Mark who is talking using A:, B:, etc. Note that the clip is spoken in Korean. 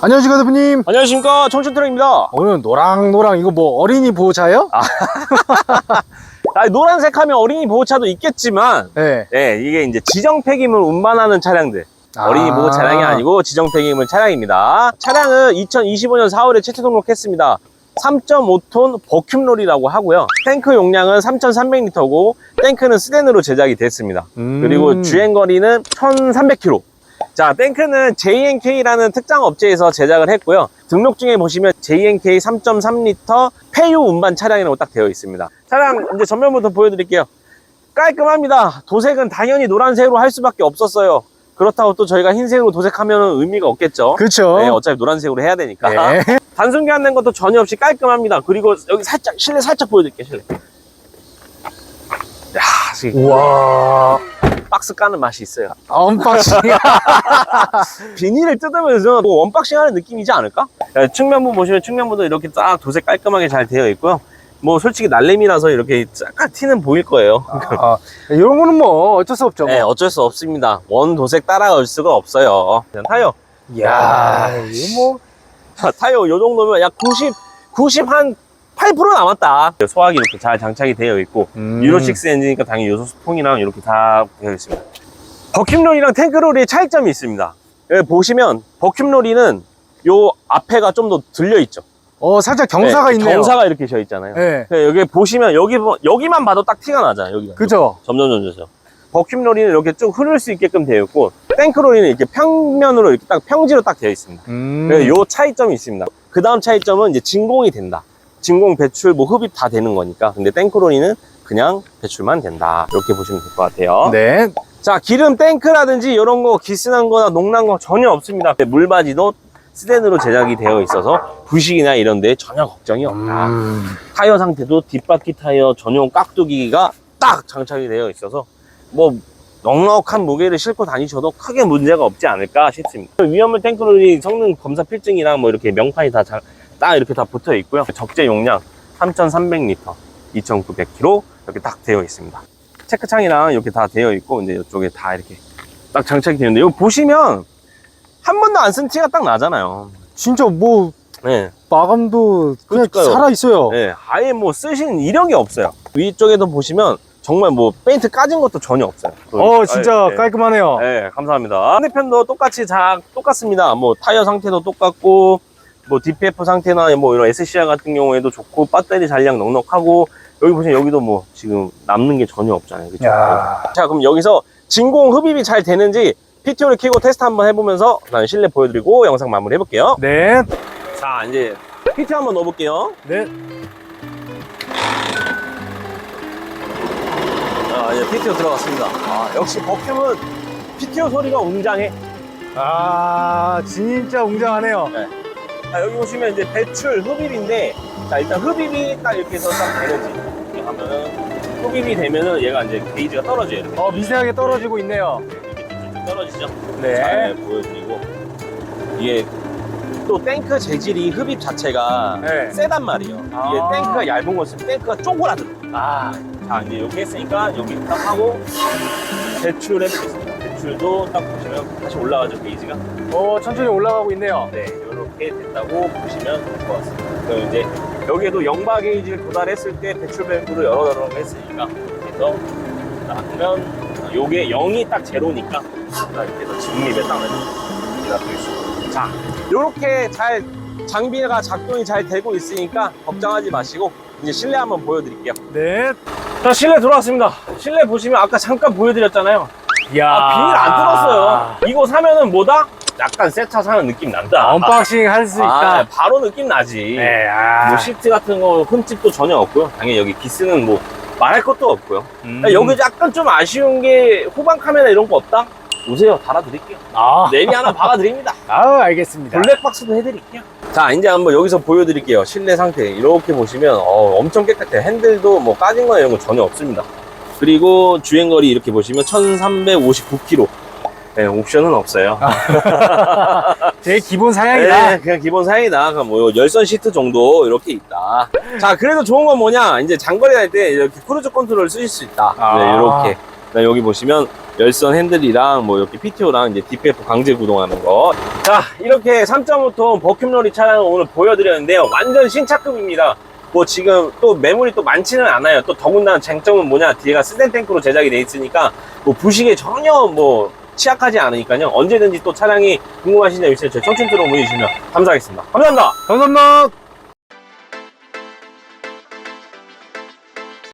A: 안녕하십니까 대표님
B: 안녕하십니까 청춘트럭입니다
A: 오늘 노랑노랑 이거 뭐 어린이 보호차예요?
B: 아, 노란색 하면 어린이 보호차도 있겠지만
A: 네.
B: 네, 이게 이제 지정 폐기물 운반하는 차량들 어린이
A: 아.
B: 보호 차량이 아니고 지정 폐기물 차량입니다 차량은 2025년 4월에 최초 등록했습니다 3.5톤 버큐롤이라고 하고요 탱크 용량은 3,300리터고 탱크는 스덴으로 제작이 됐습니다
A: 음.
B: 그리고 주행 거리는 1,300km. 자, 탱크는 JNK라는 특장 업체에서 제작을 했고요. 등록 중에 보시면 JNK 3.3L 폐유 운반 차량이라고 딱 되어 있습니다. 차량 이제 전면부터 보여드릴게요. 깔끔합니다. 도색은 당연히 노란색으로 할 수밖에 없었어요. 그렇다고 또 저희가 흰색으로 도색하면 의미가 없겠죠.
A: 그렇죠
B: 네, 어차피 노란색으로 해야 되니까.
A: 네.
B: 단순 교환된 것도 전혀 없이 깔끔합니다. 그리고 여기 살짝 실내 살짝 보여드릴게요. 실내. 야, 지금
A: 우와
B: 박스 까는 맛이 있어요.
A: 언박싱
B: 비닐을 뜯으면서 뭐 원박싱 하는 느낌이지 않을까? 네, 측면부 보시면 측면부도 이렇게 딱 도색 깔끔하게 잘 되어 있고요. 뭐 솔직히 날림이라서 이렇게 약간 티는 보일 거예요.
A: 아, 이런 거는 뭐 어쩔 수 없죠
B: 네,
A: 뭐.
B: 어쩔 수 없습니다. 원 도색 따라갈 수가 없어요. 그냥 타요.
A: 이야 이거 뭐
B: 자, 타요. 요 정도면 약 90, 90 한 8% 남았다. 소화기 이렇게 잘 장착이 되어 있고
A: 음.
B: 유로6 엔진이니까 당연히 요소수통이랑 이렇게 다 되어 있습니다. 버큐롤이랑 탱크롤의 차이점이 있습니다. 여기 보시면 버큐롤이는 요 앞에가 좀 더 들려 있죠.
A: 어 살짝 경사가
B: 네,
A: 있네요
B: 경사가 이렇게 져 있잖아요.
A: 네.
B: 네, 여기 보시면 여기 보- 여기만 봐도 딱 티가 나잖아요. 여기가.
A: 그죠
B: 점점 점점. 버큐롤이는 이렇게 쭉 흐를 수 있게끔 되어 있고 탱크롤이는 이렇게 평면으로 이렇게 딱 평지로 딱 되어 있습니다.
A: 음.
B: 네, 요 차이점이 있습니다. 그 다음 차이점은 이제 진공이 된다. 진공 배출 뭐 흡입 다 되는 거니까. 근데 탱크롤이는 그냥 배출만 된다. 이렇게 보시면 될 것 같아요.
A: 네
B: 자, 기름 탱크라든지 이런 거 기스난 거나 녹난 거 전혀 없습니다. 물바지도 스텐으로 제작이 되어 있어서 부식이나 이런 데 전혀 걱정이 없다.
A: 음.
B: 타이어 상태도 뒷바퀴 타이어 전용 깍두기가 딱 장착이 되어 있어서 뭐 넉넉한 무게를 싣고 다니셔도 크게 문제가 없지 않을까 싶습니다. 위험물 탱크롤이 성능 검사 필증이랑 뭐 이렇게 명판이 다 딱 이렇게 다 붙어 있고요. 적재 용량 3,300L, 2,900kg 이렇게 딱 되어 있습니다. 체크창이랑 이렇게 다 되어 있고 이제 이쪽에 다 이렇게 딱 장착이 되는데 이거 보시면 한 번도 안 쓴 티가 딱 나잖아요.
A: 진짜 뭐
B: 네.
A: 마감도 그냥
B: 그러니까요.
A: 살아 있어요
B: 네, 아예 뭐 쓰신 이력이 없어요. 위쪽에도 보시면 정말 뭐 페인트 까진 것도 전혀 없어요.
A: 어 진짜
B: 아, 네.
A: 깔끔하네요
B: 네, 감사합니다. 반대편도 똑같이 다 똑같습니다. 뭐 타이어 상태도 똑같고 뭐 DPF 상태나 뭐 이런 SCR 같은 경우에도 좋고 배터리 잔량 넉넉하고 여기 보시면 여기도 뭐 지금 남는 게 전혀 없잖아요. 그렇죠?
A: 야.
B: 자, 그럼 여기서 진공 흡입이 잘 되는지 PTO를 켜고 테스트 한번 해보면서 그다음에 실내 보여드리고 영상 마무리 해볼게요.
A: 네
B: 자, 이제 PTO 한번 넣어볼게요.
A: 네.
B: 아, 이제 PTO 들어갔습니다. 아, 역시 버큐은 PTO 소리가 웅장해.
A: 아 진짜 웅장하네요
B: 자, 여기 보시면 이제 배출 흡입인데, 자, 일단 흡입이 딱 이렇게 해서 딱 되는지. 이렇게 하면은, 흡입이 되면은 얘가 이제 게이지가 떨어져요. 이렇게.
A: 어 미세하게 떨어지고 있네요
B: 이렇게 쭉쭉 떨어지죠?
A: 네.
B: 잘 보여드리고. 이게 또 탱크 재질이 흡입 자체가
A: 네.
B: 세단 말이에요.
A: 아.
B: 이게 탱크가 얇은 거 쓰면 탱크가 쪼그라들어.
A: 아
B: 자, 이제 이렇게 했으니까 여기 딱 하고 배출해보겠습니다. 배출도 딱 보시면 다시 올라가죠, 게이지가.
A: 어, 천천히 올라가고 있네요.
B: 네, 이렇게 됐다고 보시면 될 것 같습니다. 그럼 이제 여기에도 영바 게이지를 도달했을 때 배출 밸브를 여러 여러 했으니까 이렇게 해서 나가면 요게 0이 딱 제로니까 자, 이렇게 해서 직립에 딱 이렇게 있고 자, 요렇게 잘 장비가 작동이 잘 되고 있으니까 걱정하지 마시고 이제 실내 한번 보여드릴게요.
A: 네.
B: 자, 실내 들어왔습니다. 실내 보시면 아까 잠깐 보여드렸잖아요.
A: 야
B: 아, 비닐 안 뜯었어요. 이거 사면은 뭐다? 약간 새 차 사는 느낌 난다.
A: 언박싱 할수
B: 아,
A: 있다.
B: 바로 느낌 나지.
A: 네, 아.
B: 뭐 시트 같은 거 흠집도 전혀 없고요. 당연히 여기 기스는 뭐 말할 것도 없고요.
A: 음.
B: 여기 약간 좀 아쉬운 게 후방 카메라 이런 거 없다? 오세요. 달아드릴게요.
A: 아,
B: 내비 하나 박아드립니다.
A: 아, 알겠습니다.
B: 블랙박스도 해드릴게요. 자, 이제 한번 여기서 보여드릴게요. 실내 상태. 이렇게 보시면 어, 엄청 깨끗해요. 핸들도 뭐 까진 거나 이런 거 전혀 없습니다. 그리고 주행거리 이렇게 보시면 1359km. 네, 옵션은 없어요.
A: 제 기본 사양이다.
B: 네, 그냥 기본 사양이다. 그럼 뭐 열선 시트 정도 이렇게 있다. 자, 그래도 좋은 건 뭐냐? 이제 장거리 갈때 이렇게 크루즈 컨트롤 쓰실 수 있다.
A: 아.
B: 네, 이렇게. 네, 여기 보시면 열선 핸들이랑 뭐 이렇게 PTO랑 이제 DPF 강제 구동하는 거. 자, 이렇게 3.5톤 버큐러리 차량을 오늘 보여드렸는데요. 완전 신차급입니다. 뭐 지금 또 매물이 또 많지는 않아요. 또 더군다나 쟁점은 뭐냐 뒤에가 스텐 탱크로 제작이 돼 있으니까 뭐 부식에 전혀 뭐 취약하지 않으니까요. 언제든지 또 차량이 궁금하신 점 있으면 저희 청춘 들어 문의 주시면 감사하겠습니다. 감사합니다.
A: 감사합니다.